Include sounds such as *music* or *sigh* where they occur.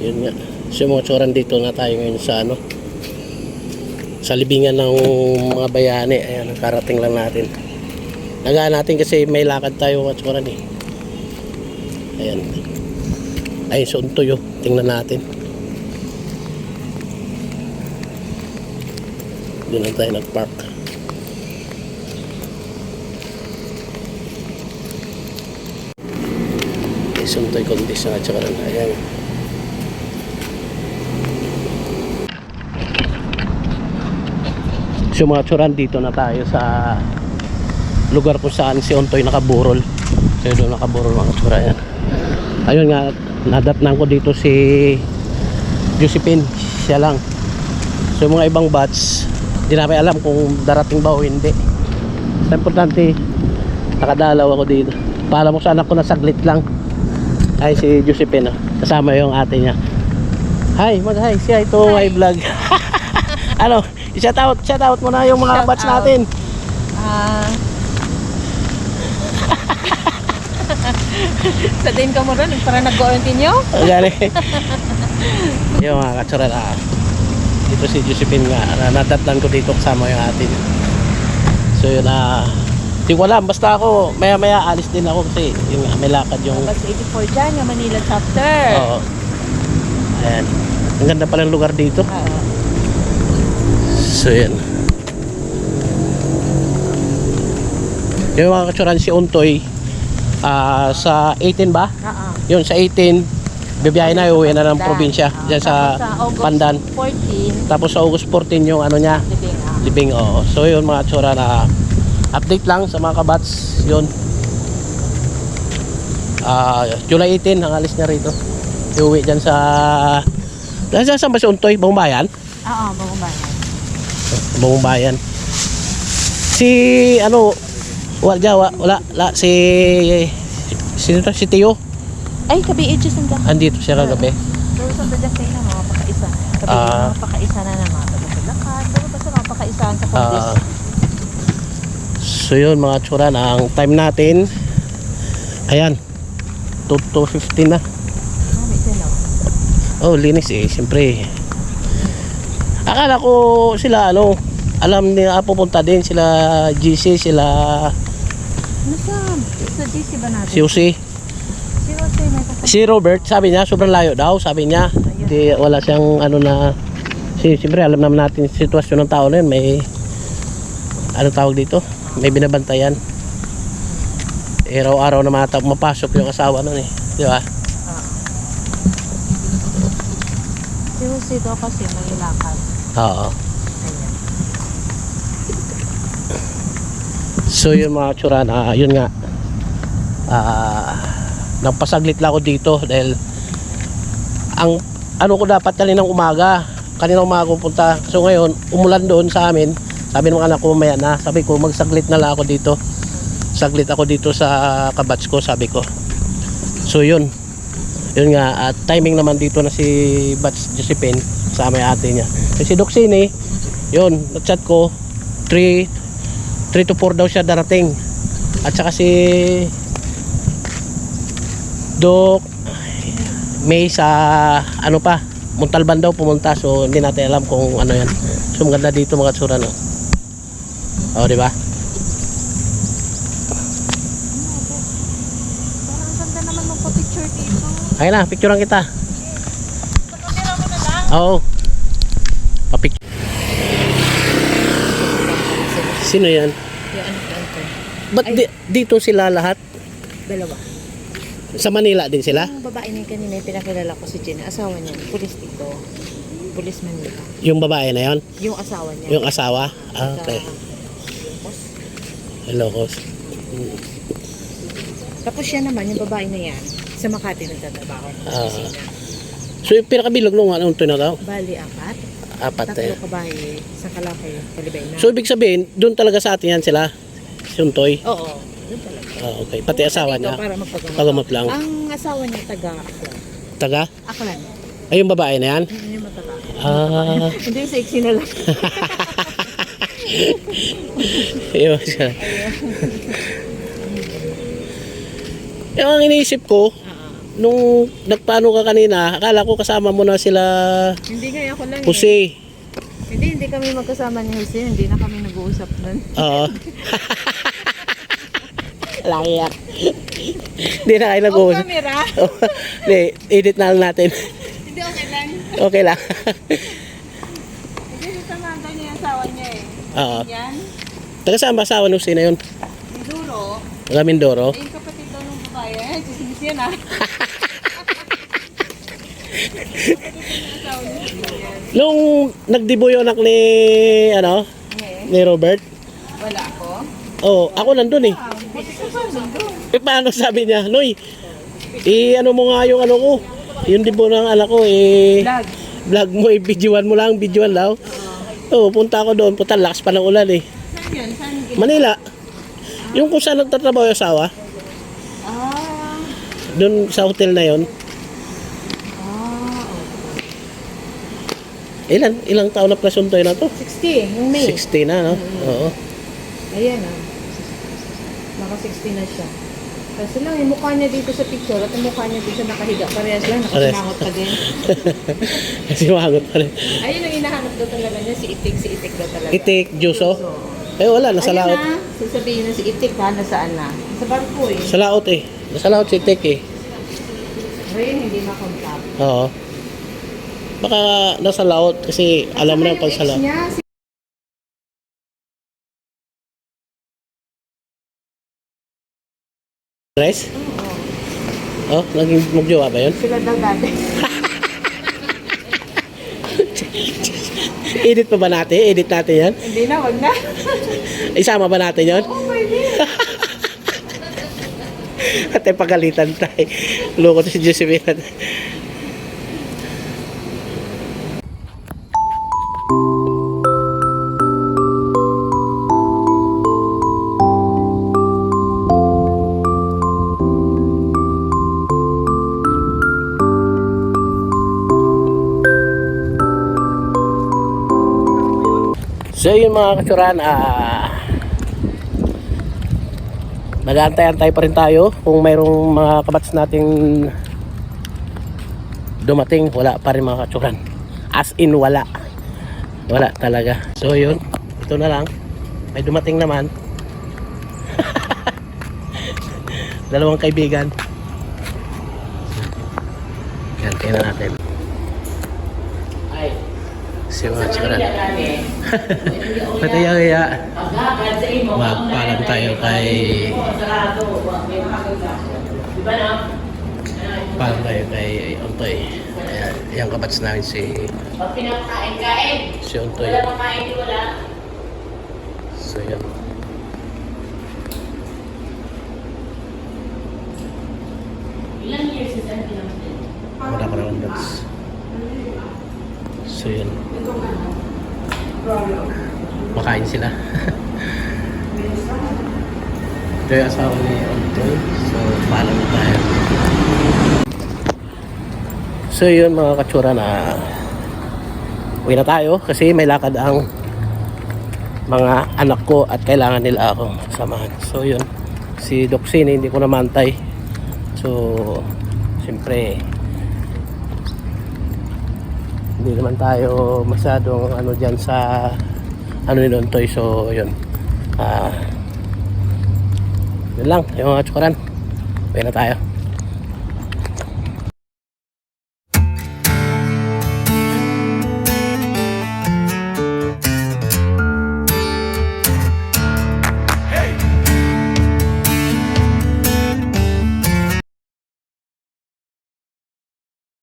Yun nga. So dito na tayo ngayon sa ano. Sa libingan ng mga bayani. Ayan, karating lang natin. Nagaan natin kasi may lakad tayo mga tsuran eh. Ayan. Ayun, sa untoy oh. Tingnan natin. Doon lang tayo nag-park. Isuntoy condition at saka lang. Ayan. So mga tsuran dito na tayo sa lugar kung saan si Ontoy nakaburol. So doon nakaburol mga tsura yan. Ayun nga, nadatnan ko dito si Josephine. Siya lang. So yung mga ibang batch, hindi namin alam kung darating ba o hindi. Sa importante, nakadalaw ako dito. Paalam ko sa anak ko na saglit lang. Ay si Josephine. oh. Kasama yung ate niya. Hi, mag-hi. Siya ito, hi vlog. *laughs* ano, shout out, shout out mo na yung mga Shout batch out. natin. Ah. *laughs* sa din ka mo rin, para nag-continue? Galing. *laughs* yung mga katsuran ah. Dito si Josephine nga. Na, nadatlan ko dito kasama yung atin. So yun ah. Hindi ko alam. Basta ako, maya maya alis din ako kasi yung may lakad yung... Bus 84 dyan, yung Manila chapter. Oo. Ayan. Ang ganda pala ng lugar dito. Oo. So yan. Yung mga katsuran si Untoy ah, sa 18 ba? Oo. Yun sa 18 bibiyahe na uwi na ng probinsya Oo. diyan sa August Pandan 14, tapos sa August 14 yung ano niya libing ah. libing oo so yun mga tsura na update lang sa mga kabats yun ah July 18 ang alis niya rito iuwi dyan sa dyan sa saan ba si Untoy? Bawang Bayan? Oo, bumbayan. Bawang Bayan si ano wala Jawa wala la, si sino to? si Tio Ay, kabi edges dami. andito siya kagabi Pero sa dadyak kayo na mga pakaisa. Kabi Ah. mga pakaisa na na mga taga-lakat. Pero basta mga pakaisaan sa Ah. kondis. so yun mga tsuran ang time natin ayan 2 to 15 na Ah, oh linis eh siyempre akala ko sila ano alam niya pupunta din sila GC sila Nasaan? Sa GC ba natin? si Jose Si Jose may kasama. si Robert sabi niya sobrang layo daw sabi niya di wala siyang ano na si siyempre alam naman natin sitwasyon ng tao na yun may ano tawag dito may binabantayan araw-araw na mapasok yung asawa nun eh di ba Si Jose daw kasi may lakad. oo Ayan. So yun mga tsuran, ah, yun nga. Ah, nagpasaglit lang ako dito dahil ang ano ko dapat kaninang umaga. Kaninang umaga ko punta. So ngayon, umulan doon sa amin. Sabi ng anak ko mamaya na. Sabi ko, magsaglit na lang ako dito. Saglit ako dito sa kabats ko, sabi ko. So yun. Yun nga, at timing naman dito na si Bats Josephine, kasama yung ate niya. Kasi si Doxini, yun, chat ko, 3 3 to 4 daw siya darating. At saka si Doc may sa ano pa, Montalban daw pumunta so hindi natin alam kung ano yan. So maganda dito mga tsura no. Oh, di ba? Parang ang ganda naman magpa-picture dito. Ayun na, picturean kita. Pagkatira mo na lang. Oo. Papik. Sino yan? Yung anak ko. Ba't di- dito sila lahat? Dalawa. Sa Manila din sila? Yung babae na yun kanina, yung pinakilala ko si Jenny. Asawa niya, pulis dito. Pulis Manila. Yung babae na yon, Yung asawa niya. yung asawa. Ah, okay. Hello, host. Tapos siya naman, yung babae na yan, sa Makati nagtatrabaho. Ah. Uh, So yung pinakabilog nung ano ito na daw? Bali, apat. Apat Tatlo eh. kabahe, sa kalaki, kalibay na. So ibig sabihin, doon talaga sa atin yan sila. Suntoy. Oo, yun talaga. Ah, okay. Pati asawa Dito niya. Para magpagamot. Pagamot lang. Ang asawa niya, taga Aklan. Taga? Aklan. Ay, yung babae na yan? Yun yung mataba. Ah. *laughs* Hindi, sexy na lang. *laughs* Yun siya. Yung ang iniisip ko. Nung nagpaano ka kanina, akala ko kasama mo na sila Hindi nga ako lang eh. Jose. Hindi, hindi kami magkasama ni Jose. Hindi na kami nag-uusap nun. Oo. *laughs* Layak. Hindi na kayo nag-uusap. camera? Hindi, edit na lang natin. Hindi, okay lang. Okay lang. Hindi, sasamahan daw niya yung asawa niya eh. Oo. Yan. Taga saan ba asawa nung sino yun? Minduro. Taga Mindoro? Eh, yung kapatid daw ng babae. Eh, chismis yan ah. Nung nagdibo yung anak ni, ano, ni Robert? wala ako. Oo, ako nandun eh. Ah. Eh paano sabi niya, Noy, eh ano mo nga yung ano ko, yung dibo ng anak ko, eh, Vlog. vlog mo, eh, videoan mo lang, videoan daw. Oo, punta ako doon, punta, lakas pa ng ulan eh. Saan yun? Saan gin- Manila, yung kung saan nagtatrabaho yung asawa, Ah. doon sa hotel na yon ilan, ilang taon na plasuntoy na to? 60, yung May. 60 na, no? Oo. Ayan ah. Naka 60 na siya. Kasi lang, yung mukha niya dito sa picture at yung mukha niya dito nakahiga. Parehas lang, nakasinangot pa din. *laughs* Kasi mahagot pa rin. Ayun ang hinahanap daw talaga niya, si Itik, si Itik daw talaga. Itik, Juso. Eh wala, nasa Ayun laot. na, sasabihin na si Itik ha, nasaan na. Sa barko eh. Sa laot eh. Nasa laot si Itik eh. Rin, hindi makontak. Oo. Baka nasa laot kasi alam mo na pag sa laot. Si Rice? Oh, naging magjowa ba yun? sila daw dati. *laughs* Edit pa ba natin? Edit natin yan? hindi na, wag na. Isama ba natin yan? Oh, pwede. *laughs* At ay pagalitan tayo. Loko si Josephine. So yun mga katsuran, ah nag-aantay-antay pa rin tayo kung mayroong mga kabats nating dumating, wala pa rin mga katsuran. As in wala. Wala talaga. So yun, ito na lang. May dumating naman. *laughs* Dalawang kaibigan. Yan, tingnan natin. Si *laughs* mga katsuran. Pataya-kaya. Magpalam tayo kay Palam tayo kay Ontoy. Ayan, yung kabats namin si Pag pinapakain-kain, si Ontoy. wala pakain, wala. So yan. Ilang years is that pinapakain? Wala pa naman bats. So yan. Makain sila. *laughs* Ito yung asawa ni Ontoy. So paalam na tayo. So yun mga katsura na uwi na tayo kasi may lakad ang mga anak ko at kailangan nila akong samahan. So yun, si Doxine hindi ko namantay. So, siyempre, hindi naman tayo masyadong ano dyan sa ano ni Dontoy. So yun, ah, yun lang, yung mga tsukaran. Uwi na tayo.